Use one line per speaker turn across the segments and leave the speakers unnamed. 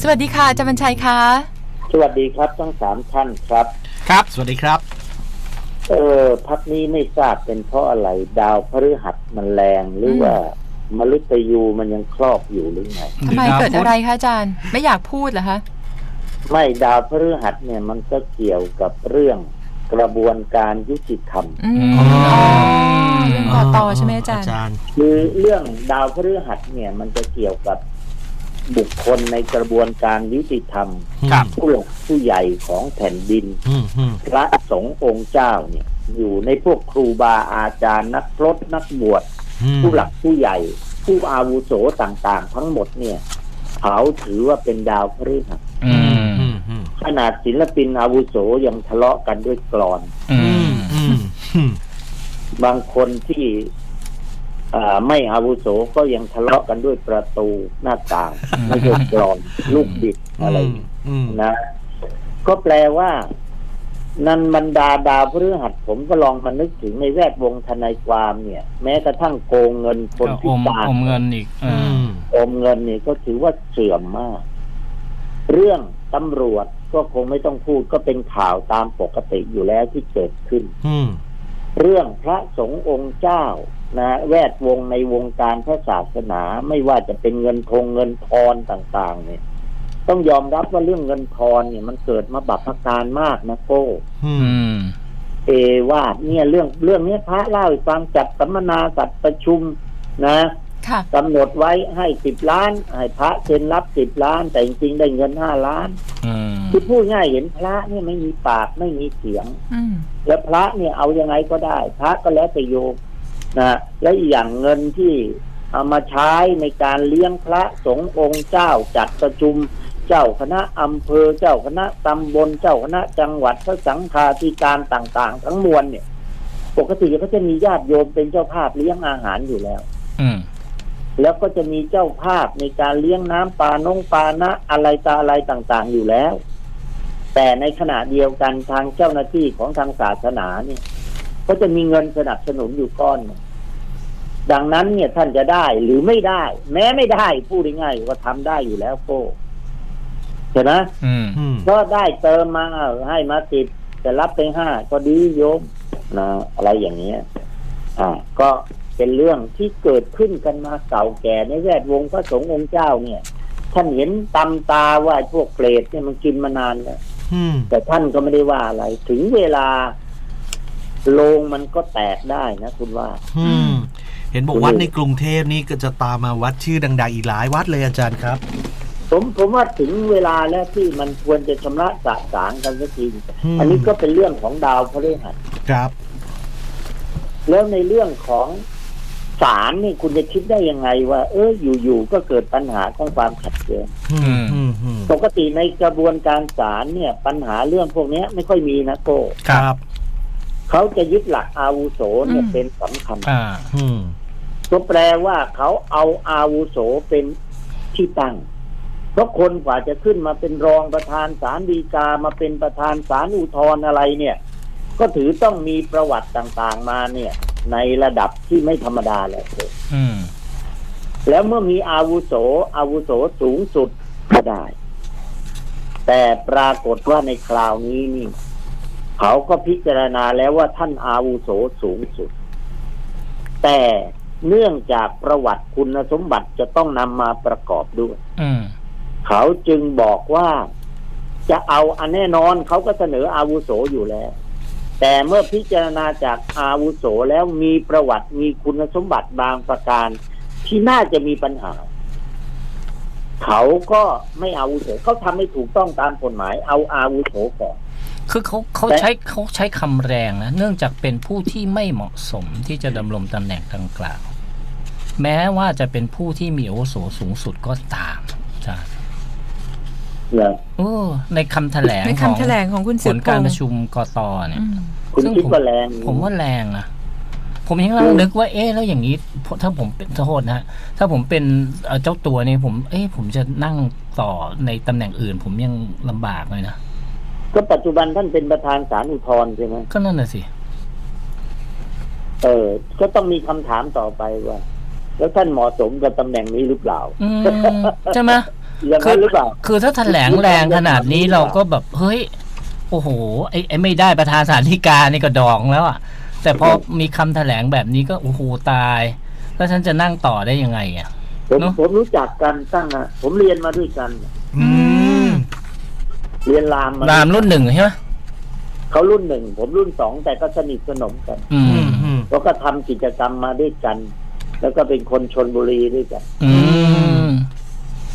สวัสดีค่ะอาจารย์บัญชัยคะ
สวัสดีครับทั้งสามท่านครับ
ครับ สวัสดีครับ
เออพักนี้ไม่ทราบเป็นเพราะอะไรดาวพฤหัสมันแรงหรือว่ามฤตยูมันยังครอบอยู่หรือไง
ทำไมเกิดอะไรคะอาจารย์ ไม่อยากพูดเหรอคะ
ไม่ดาวพฤหัสเนี่ยมันก็เกี่ยวกับเรื่องกระบวนการยุติธรรม
อืม
อ๋อ
เรื่องกอตอใช่ไหมอาจารย์
อาจารย์
คือเรื่องดาวพฤหัสเนี่ยมันจะเกี่ยวกับ บุคคลในกระบวนการยุติธรรม
ครับ
ผู้หลักผู้ใหญ่ของแผ่นดิน
อืมอืม
พระสงฆ์องค์เจ้าเนี่ย อยู่ในพวกครูบาอาจารย์นักพรตนักบวช
อืม
ผู้หลักผู้ใหญ่ ผู้อาวุโสต่างๆ ทั้งหมดเนี่ย เขาถือว่าเป็นดาวพฤหัส
อืม
อืมอืม
ขนาดศิลปินอาวุโสยังทะเลาะกันด้วยกรอน
อื
อื
ม
มอืมอืม
บางคนที่อ่า ไม่อาวุโสก็ยังทะเลาะกันด้วยประตูหน้าต่างไม่ใช่กรอนลูกบิดอะไร
อืม
นะ ก็แปลว่า นันบรรดาดาวพฤหัสผมก็ลองมานึกถึงในแวดวงทนายความเนี่ย แม้กระทั่งโกงเงินคน
ก็
พิ
อม
การ
อมเงินอีกเอ
อื
อ
ม
อมเงินเนี่ยก็ถือว่าเสื่อมมาก เรื่องตำรวจก็คงไม่ต้องพูดก็เป็นข่าวตามปกติอยู่แล้วที่เกิดขึ้น
อืม
เรื่องพระสงฆ์องค์เจ้า นะแวดวงในวงการพระศาสนาไม่ว่าจะเป็นเงินทงเงินทอนต่าง ๆ เนี่ย ต้องยอมรับว่าเรื่องเงินทอนเนี่ย มันเกิดมาบัพการมากนะโก้
อื
อื
ม
ม
เอวาดเนี่ยเรื่องเรื่องเนี้ยพระเล่าให้ฟังจัดสัมมนาจัดประชุมนะ
ค่ะ
กำหนดไว้ให้สิบล้าน ให้พระเซ็นรับสิบล้าน แต่จริงๆได้เงินห้าล้าน
อืม
คือพูดง่ายเห็นพระเนี่ยไม่มีปากไม่มีเสียง
อืม
แล้วพระเนี่ยเอายังไงก็ได้ พระก็แล้วแต่โยม นะและอีกอย่างเงินที่เอามาใช้ในการเลี้ยงพระสงฆ์องค์เจ้าจัดประชุมเจ้าคณะอำเภอเจ้าคณะตำบลเจ้าคณะจังหวัดพระสังฆาธิการต่าง ๆ ทั้งมวลเนี่ย ปกติก็จะมีญาติโยมเป็นเจ้าภาพเลี้ยงอาหารอยู่แล้ว
อืม
แล้วก็จะมีเจ้าภาพในการเลี้ยงน้ำปลานงปลานะอะไรตาอะไรต่างๆอยู่แล้ว แต่ในขณะเดียวกันทางเจ้าหน้าที่ของทางศาสนาเนี่ย ก็จะมีเงินสนับสนุนอยู่ก้อนหนึ่งดังนั้นเนี่ยท่านจะได้หรือไม่ได้ แม้ไม่ได้พูดง่ายๆว่าทำได้อยู่แล้วโก้ใช่ไหม
อืม
อืม
ก็ได้เติมมาเอาให้มาติดแต่รับไปห้าก็ดีโยมนะอะไรอย่างเงี้ย อ่า ก็เป็นเรื่องที่เกิดขึ้นกันมาเก่าแก่ในแวดวงพระสงฆ์องค์เจ้าเนี่ยท่านเห็นตำตาว่าพวกเปรตเนี่ยมันกินมานานแล้ว
อืม
แต่ท่านก็ไม่ได้ว่าอะไร ถึงเวลา โลงมันก็แตกได้นะคุณว่า
อืม เห็นบอกวัดในกรุงเทพนี่ก็จะตามมาวัดชื่อดัง ๆ อีกหลายวัดเลยอาจารย์ครับ
ผมผมว่าถึงเวลาแล้วที่มันควรจะชำระสะสางกันสักที
อืม
อันนี้ก็เป็นเรื่องของดาวพฤหัส
ครับ
แล้วในเรื่องของศาลนี่คุณจะคิดได้ยังไงว่า เอออยู่ๆก็เกิดปัญหาของความขัดแย้ง
อืมอืมอืม
ปกติในกระบวนการศาลเนี่ย ปัญหาเรื่องพวกเนี้ยไม่ค่อยมีนะโก
ครับ
เขาจะยึดหลักอาวุโสเนี่ย
อืม
เป็นสำคัญ
อ่า
อืม
ก็แปลว่าเขาเอาอาวุโสเป็นที่ตั้ง เพราะคนกว่าจะขึ้นมาเป็นรองประธานศาลฎีกามาเป็นประธานศาลอุทธรณ์อะไรเนี่ย ก็ถือต้องมีประวัติต่างๆมาเนี่ย ในระดับที่ไม่ธรรมดาแหละโก
อืม
แล้วเมื่อมีอาวุโส อาวุโสสูงสุดก็ได้ แต่ปรากฏว่าในคราวนี้นี่ เขาก็พิจารณาแล้วว่าท่านอาวุโสสูงสุด แต่เนื่องจากประวัติคุณสมบัติจะต้องนำมาประกอบด้วย
อืม
เขาจึงบอกว่าจะเอาอันแน่นอนเขาก็เสนออาวุโสอยู่แล้ว แต่เมื่อพิจารณาจากอาวุโสแล้วมีประวัติมีคุณสมบัติบางประการ ที่น่าจะมีปัญหา เขาก็ไม่อาวุโสเขาทำให้ถูกต้องตามกฎหมาย เอาอาวุโสก่อน
คือเขาเขา
แต่
ใช้เขาใช้คำแรงนะเนื่องจากเป็นผู้ที่ไม่เหมาะสมที่จะดำรงตำแหน่งดังกล่าว แม้ว่าจะเป็นผู้ที่มีอาวุโสสูงสุดก็ตามอาจารย์
เหรอ
โอ้ในคำแถลง
ใน
ของ
คำแถลงของคุณ
ผ
สืบ
ล
พ
การ
ง
ประ
ษ์
ชุมกตเนี่ย
อืม
คุณ
ซึ่ง
คิด
ผม
ว่าแรง
ผมว่าแรงนะผมยังลังนึกว่าเอ๊ะแล้วอย่างนี้ถ้าผมเป็นโทษนะฮะถ้าผมเป็นเอ่อเจ้าตัวนี่ผม เอ๊ะผมจะนั่งต่อในตำแหน่งอื่น ผมยังลำบากเลยนะ
ก็ปัจจุบันท่านเป็นประธานศาลอุทธรณ์ใช่ไหม
ก็นั่นน่ะสิ
เออ ก็ต้องมีคำถามต่อไปว่า แล้วท่านเหมาะสมกับตำแหน่งนี้หรือเปล่า
อืมใช่ไหม
อย่างนั้นหรือเปล่า
คือถ้าแถลงแรงขนาดนี้เราก็แบบเฮ้ย โอ้โหไอ้ไอ้ไม่ได้ประธานสารธิการนี่ก็ดองแล้วอะ แต่พอมีคำแถลงแบบนี้ก็โอ้โหตาย แล้วฉันจะนั่งต่อได้ยังไงอะ
ผม
เนอะ
ผมรู้จักกันตั้งอะผมเรียนมาด้วยกัน
อืม
เรียนรามมารา
มรุ่นหนึ่งใช่ไหม
เขารุ่นหนึ่งผมรุ่นสองแต่ก็สนิทสนมกัน
อื
อื
ม
มอืม
เพราะก็ทำกิจกรรมมาด้วยกัน แล้วก็เป็นคนชนบุรีด้วยกัน
อืม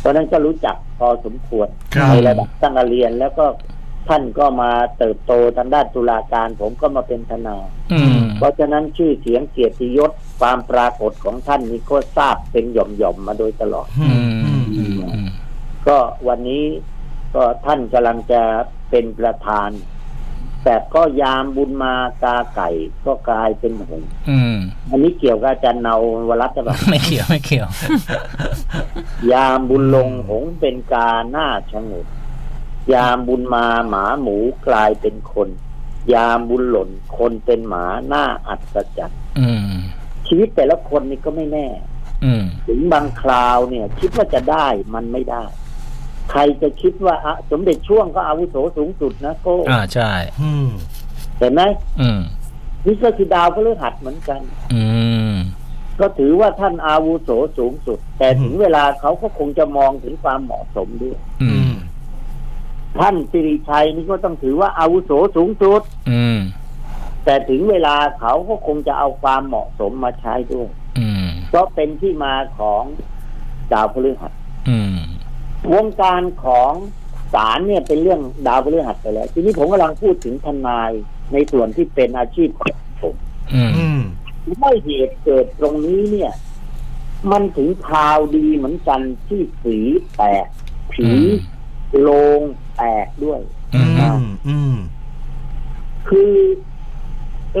เพราะฉะนั้นก็รู้จักพอสมควร
ครับ
ในระดับตั้งแต่เรียนแล้วก็ท่านก็มาเติบโตทางด้านตุลาการ ผมก็มาเป็นทนาย
อืม
เพราะฉะนั้นชื่อเสียงเกียรติยศความปรากฏของท่านนี่ก็ทราบเป็นหย่อมๆมาโดยตลอด
อื
อื
ม
ม
อืม
อืมอืม
ก็วันนี้ ก็ท่านกำลังจะเป็นประธาน แต่ก็ยามบุญมากาไก่ก็กลายเป็นหงส์
อืม
อันนี้เกี่ยวกับอาจารย์เนาวรัตน์หรือเปล่า
ไม่เกี่ยวไม่เกี่ยว
ยามบุญลงหงส์เป็นกาหน้าชะงนยามบุญมาหมาหมูกลายเป็นคน ยามบุญหล่นคนเป็นหมาหน้าอัศจรรย์
อืม
ชีวิตแต่ละคนนี่ก็ไม่แน่
อืม
ถึงบางคราวเนี่ย คิดว่าจะได้มันไม่ได้ ใครจะคิดว่าอะสมเด็จช่วงก็อาวุโสสูงสุดนะโก็
อ่าใช่
อืม
เห็นไหม
อืม
นี่ก็คือดาวพฤหัสเหมือนกัน
อืม
ก็ถือว่าท่านอาวุโสสูงสุด แต่ถึงเวลาเขาก็คงจะมองถึงความเหมาะสมด้วย
อื
อื
ม
ม
ท่านสิริชัยนี่ก็ต้องถือว่าอาวุโสสูงสุด
อืม
แต่ถึงเวลาเขาก็คงจะเอาความเหมาะสมมาใช้ด้วย
อืม
ก็เป็นที่มาของดาวพฤหัส
อืม
วงการของศาลเนี่ยเป็นเรื่องดาวพฤหัสไปแล้ว ทีนี้ผมกำลังพูดถึงทนายในส่วนที่เป็นอาชีพของผม
อืม
อืม
เมื่อเหตุเกิดตรงนี้เนี่ย มันถึงคราวดีเหมือนกันที่สีแตกผีโลงแตกด้วย
อื
อื
ม
มอืม
คือ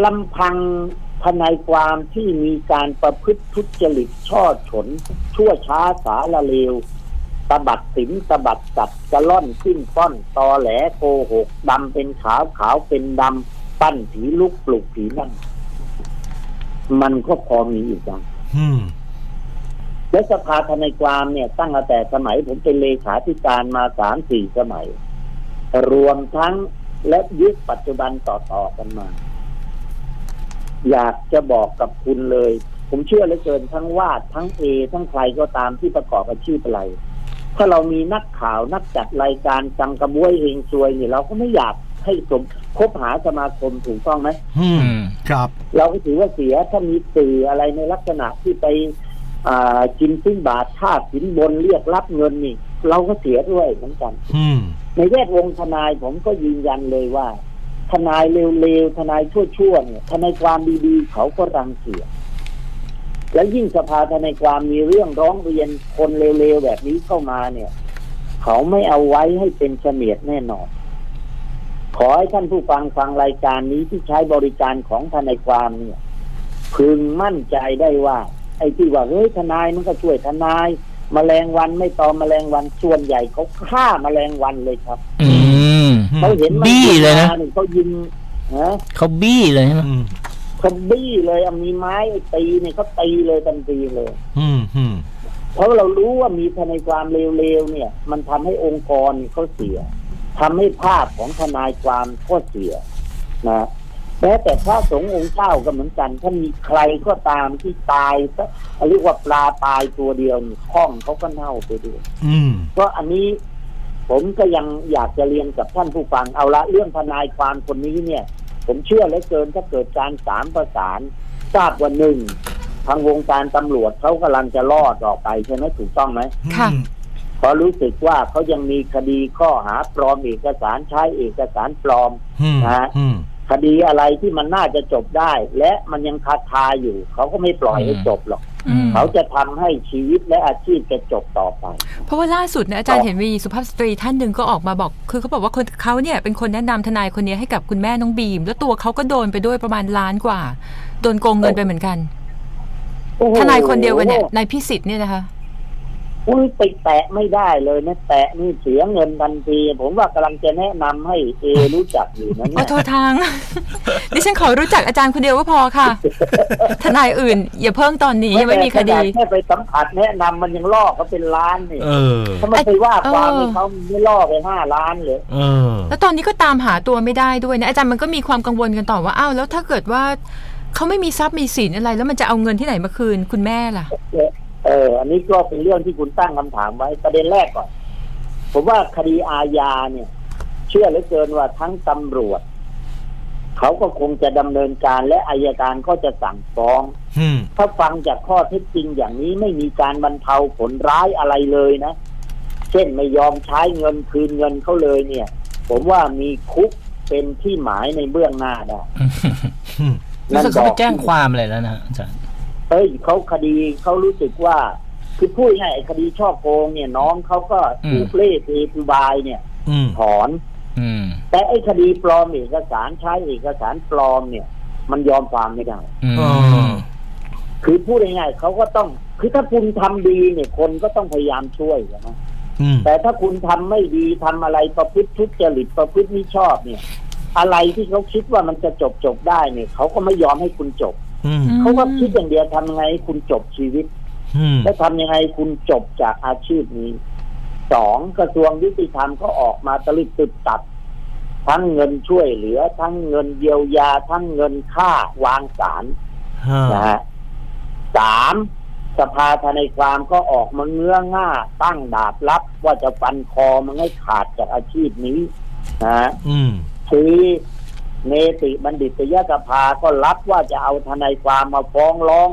ลำพังทนายความที่มีการประพฤติทุจริตช่อฉน ชั่วช้าสาละเลว ตะบัดสินตะบัดสัตว์กระล่อนขึ้นป้อนตอแหลโกหกดำเป็นขาวขาวเป็นดำปั้นผีลุกปลุกผีนั่งมันก็พอมีอยู่บ้าง
อืม
และสภาทนายความเนี่ย ตั้งแต่สมัยผมเป็นเลขาธิการมาสามสี่สมัย รวมทั้งและยุคปัจจุบันต่อๆกันมา อยากจะบอกกับคุณเลย ผมเชื่อเหลือเกินทั้งวาดทั้งเอ ทั้งใครก็ตามที่ประกอบอาชีพอะไร ถ้าเรามีนักข่าวนักจัดรายการจังกระบวยเฮงซวยเนี่ยเราก็ไม่อยากให้สมคบหาสมาคมถูกต้องไหม
อืม
อืม
ครับ
เราก็ถือว่าเสียถ้ามีสื่ออะไรในลักษณะที่ไปอ่ากินซึ่งบาทค่าสินบนเรียกรับเงินนี่ เราก็เสียด้วยเหมือนกัน
อืม
ในแวดวงทนายผมก็ยืนยันเลยว่า ทนายเร็วๆทนายชั่วๆเนี่ยทนายความดีๆเขาก็รังเกียจ แล้วยิ่งสภาทนายความมีเรื่องร้องเรียนคนเร็วๆแบบนี้เข้ามาเนี่ย เขาไม่เอาไว้ให้เป็นเสนียดแน่นอน ขอให้ท่านผู้ฟังฟังรายการนี้ที่ใช้บริการของทนายความเนี่ย พึงมั่นใจได้ว่า ไอ้ที่ว่าเฮ้ยทนายมันก็ช่วยทนายแมลงวันไม่ตอมแมลงวันส่วนใหญ่เขาฆ่าแมลงวันเลยครับ
อืม
เขาเห็นมัน
บี้เลยนะ
มานี่เขายิงฮะ
เขาบี้เลยใช่ไหม
อืม
เขาบี้เลยเอามีไม้ตีเนี่ยเขาตีเลยทันทีเลย
อืมอืม
เพราะเรารู้ว่ามีทนายความเร็วๆเนี่ย มันทำให้องค์กรนี่เขาเสียทำให้ภาพของทนายความก็เสียนะแม้แต่พระสงฆ์องค์เจ้าก็เหมือนกัน ถ้ามีใครก็ตามที่ตายก็เรียกว่าปลาตายตัวเดียวนี่ข้องเขาก็เน่าไปด้วย
อืม
เพราะอันนี้ผมก็ยังอยากจะเรียนกับท่านผู้ฟังเอาละเรื่องทนายความคนนี้เนี่ย ผมเชื่อเหลือเกินถ้าเกิดการสามประสานทราบว่าหนึ่งทางวงการตำรวจเขากำลังจะรอดออกไปใช่ไหมถูกต้องไหม
ค่ะ
เพราะรู้สึกว่าเขายังมีคดีข้อหาปลอมเอกสารใช้เอกสารปลอม
อืม
นะ
อืม
คดีอะไรที่มันน่าจะจบได้ และมันยังคาคาอยู่ เขาก็ไม่ปล่อยให้จบหรอก
อืม
เขาจะทำให้ชีวิตและอาชีพจะจบต่อไป
เพราะว่าล่าสุดเนี่ยอาจารย์เห็นมีสุภาพสตรีท่านหนึ่งก็ออกมาบอก คือเขาบอกว่าคนเขาเนี่ยเป็นคนแนะนำทนายคนนี้ให้กับคุณแม่น้องบีม แล้วตัวเขาก็โดนไปด้วยประมาณล้านกว่า โดนโกงเงินไปเหมือนกัน
โอ้โห
ทนายคนเดียวกันเนี่ยนายพิสิทธิ์เนี่ยนะคะ
คุณไปแตะไม่ได้เลยนะแตะนี่เสียเงินทันที ผมว่ากำลังจะแนะนำให้เอรู้จักอยู่นะ
อ๋
เนี่
อยโทษทางดิฉันขอรู้จักอาจารย์คนเดียวก็พอค่ะ ทนายอื่น อย่าเพิ่งตอนนี้ยังไม่มีคดี
แค่ไปสัมผัสแนะนำมันยังล่อเขาเป็นล้านนี่
เออ
ถ้าไม่ไปว่าความ
เออ
ให้เขาไม่ล่อไปห้าล้านเลย
เออ
แล้วตอนนี้ก็ตามหาตัวไม่ได้ด้วยนะอาจารย์มันก็มีความกังวลกันต่อว่าอ้าวแล้วถ้าเกิดว่าเขาไม่มีทรัพย์มีสินอะไร แล้วมันจะเอาเงินที่ไหนมาคืนคุณแม่ล่ะ
เออ อันนี้ก็เป็นเรื่องที่คุณตั้งคำถามไว้ประเด็นแรกก่อน ผมว่าคดีอาญาเนี่ย เชื่อเหลือเกินว่าทั้งตำรวจ เขาก็คงจะดำเนินการและอายการก็จะสั่งฟ้อง
อืม
ถ้าฟังจากข้อเท็จจริงอย่างนี้ไม่มีการบรรเทาผลร้ายอะไรเลยนะ เช่นไม่ยอมใช้เงินคืนเงินเขาเลยเนี่ย ผมว่ามีคุกเป็นที่หมายในเบื้องหน้าได้
อืม
รู้สึกเขาไปแจ้งความอะไรแล้วนะอาจารย์
เฮ้ยเขาคดีเขารู้สึกว่า คือพูดง่ายๆไอ้คดีช่อโกงเนี่ยน้องเขาก็ถูกเล่เทปูบายเนี่ย
อืม
ถอน
อืม
แต่ไอ้คดีปลอมเอกสารใช้เอกสารปลอมเนี่ย มันยอมความไม่ได้
อืม
อ๋อ
คือพูดง่ายๆเขาก็ต้อง คือถ้าคุณทำดีเนี่ย คนก็ต้องพยายามช่วยนะ
อืม
แต่ถ้าคุณทำไม่ดีทำอะไรประพฤติทุจริตประพฤติมิชอบเนี่ย อะไรที่เขาคิดว่ามันจะจบจบได้เนี่ยเขาก็ไม่ยอมให้คุณจบ
อืม
เขาก็คิดอย่างเดียวทำยังไงให้คุณจบชีวิต
อืม
และทำยังไงคุณจบจากอาชีพนี้สองกระทรวงยุติธรรมก็ออกมาตลิดตึดตัด ทั้งเงินช่วยเหลือ ทั้งเงินเยียวยา ทั้งเงินค่าวางสาร
ฮะ
นะฮะสามสภาทนายความก็ออกมาเงื้อง่าตั้งดาบรับว่าจะฟันคอมันให้ขาดจากอาชีพนี้นะฮะ
อืม
สี่ เนติบัณฑิตยสภาก็รับว่าจะเอาทนายความมาฟ้องร้อง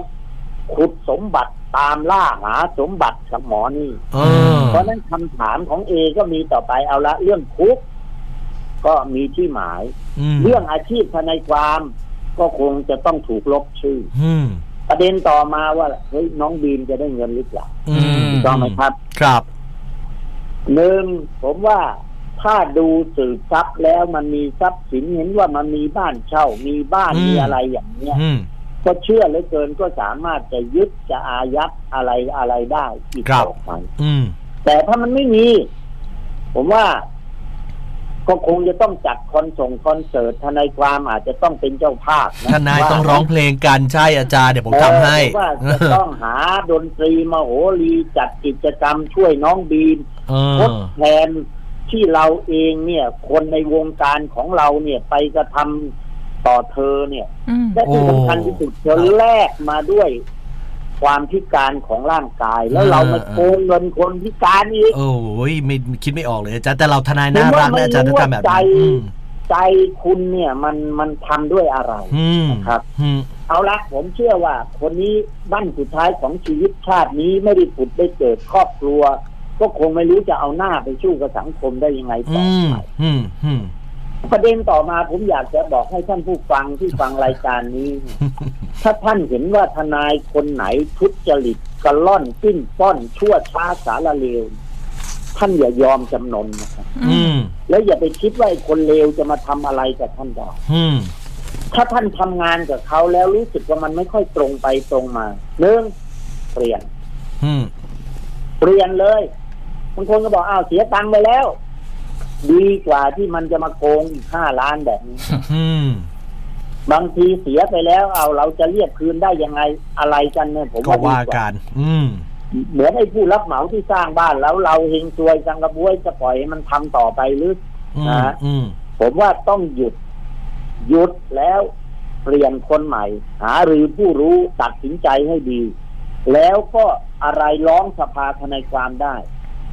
ขุดสมบัติตามล่าหาสมบัติกับหมอนี่
เออ
เพราะฉะนั้นคำถามของเอก็มีต่อไปเอาละเรื่องคุก ก็มีที่หมาย
อืม
เรื่องอาชีพทนายความก็คงจะต้องถูกลบชื่อ
อืม
ประเด็นต่อมาว่าเฮ้ยน้องบีมจะได้เงินหรือเปล่า
อืม
ถูกต้องไหมครับ
ครับ
หนึ่งผมว่า ถ้าดูสืบทรัพย์แล้วมันมีทรัพย์สินเห็นว่ามันมีบ้านเช่า มีบ้าน
อืม
มีอะไรอย่างเนี้ย
อืม
ก็เชื่อเหลือเกินก็สามารถจะยึดจะอายัดอะไรอะไรได้อีก
ครับ
ต่อไป
อืม
แต่ถ้ามันไม่มี ผมว่า ก็คงจะต้องจัดคอนส่งคอนเสิร์ตทนายความอาจจะต้องเป็นเจ้าภาพะ
ทนาย
ว่
ต้องร้องเพลงกันใช่อาจารย์เดี๋ยวผมทำให้
เออว่าจะต้องหาดนตรีมาโหรีจัดกิจกรรมช่วยน้องบีม
เอ
ท
อ
ดแทน ที่เราเองเนี่ย คนในวงการของเราเนี่ยไปกระทำต่อเธอเนี่ย
อืม
และที่สำคัญที่สุดเธอแลกมาด้วยความพิการของร่างกาย แล้วเรามาโกงเงินคนพิการอีก
โอ้ยไม่คิดไม่ออกเลยอาจารย์แต่เราทนายน่ารักนะอาจารย์ถ้าทำแบบ
ใจ
นี้อืม
ใจคุณเนี่ยมันมันทำด้วยอะไร
อืม
นะครับ
อืม
เอาละผมเชื่อว่า คนนี้บั้นสุดท้ายของชีวิตชาตินี้ไม่ได้ผุดได้เกิดครอบครัว ก็คงไม่รู้จะเอาหน้าไปสู้กับสังคมได้ยังไงต่อ
อืม
ไป
อืมอืม
ประเด็นต่อมาผมอยากจะบอกให้ท่านผู้ฟังที่ฟังรายการนี้ ถ้าท่านเห็นว่าทนายคนไหนทุจริตกระล่อนปิ้นป้อนชั่วช้าสารเลวท่านอย่ายอมจำนนนะครับ
อืม
แล้วอย่าไปคิดว่าไอ้คนเลวจะมาทำอะไรกับท่านได้
อืม
ถ้าท่านทำงานกับเขาแล้วรู้สึกว่ามันไม่ค่อยตรงไปตรงมาหนึ่งเปลี่ยน
อืม
เปลี่ยนเลย บางคนก็บอกอ้าวเสียตังค์ไปแล้ว ดีกว่าที่มันจะมาโกงอีกห้าล้านแบบนี้
อืม
บางทีเสียไปแล้วเอาเราจะเรียกคืนได้ยังไงอะไรกันเนี่ยผม
ก็
ว่าดี
ว่าก
ว่า
กันอืม
เหมือนไอ้ผู้รับเหมาที่สร้างบ้านแล้วเราเฮงซวยสังกระบวยจะปล่อยให้มันทำต่อไปหรือ
อืม
นะ
อืม
ผมว่าต้องหยุด หยุดแล้วเปลี่ยนคนใหม่ หาหรือผู้รู้ตัดสินใจให้ดี แล้วก็อะไรร้องสภาทนายความได้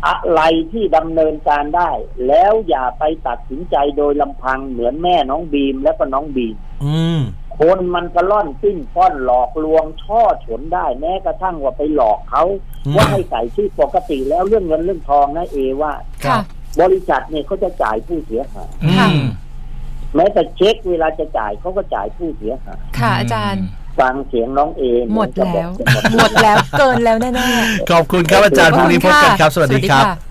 อะไรที่ดำเนินการได้ แล้วอย่าไปตัดสินใจโดยลำพังเหมือนแม่น้องบีมและก็น้องบีม
อืม
คนมันก็ล่อนปิ้นป้อนหลอกลวงช่อฉนได้แม้กระทั่งว่าไปหลอกเขา
อืม
ว่าให้ใส่ชื่อปกติแล้วเรื่องเงินเรื่องทองนะเอว่า
ค่ะ
บริษัทเนี่ยเขาจะจ่ายผู้เสียหาย
อื
ค่ะ
ม
แม้แต่เช็คเวลาจะจ่ายเขาก็จ่ายผู้เสียหาย
ค่ะอาจารย์
ฟังเสียงน้องเอ
หมด
จะบ
แล้
อก
ว
จะหมด
หมดแล้วเกินแล้วแน่
ขอบคุณครับอาจารย์พรุ่งนี้พบกันครับ สวัสดีครับ
ค่ะ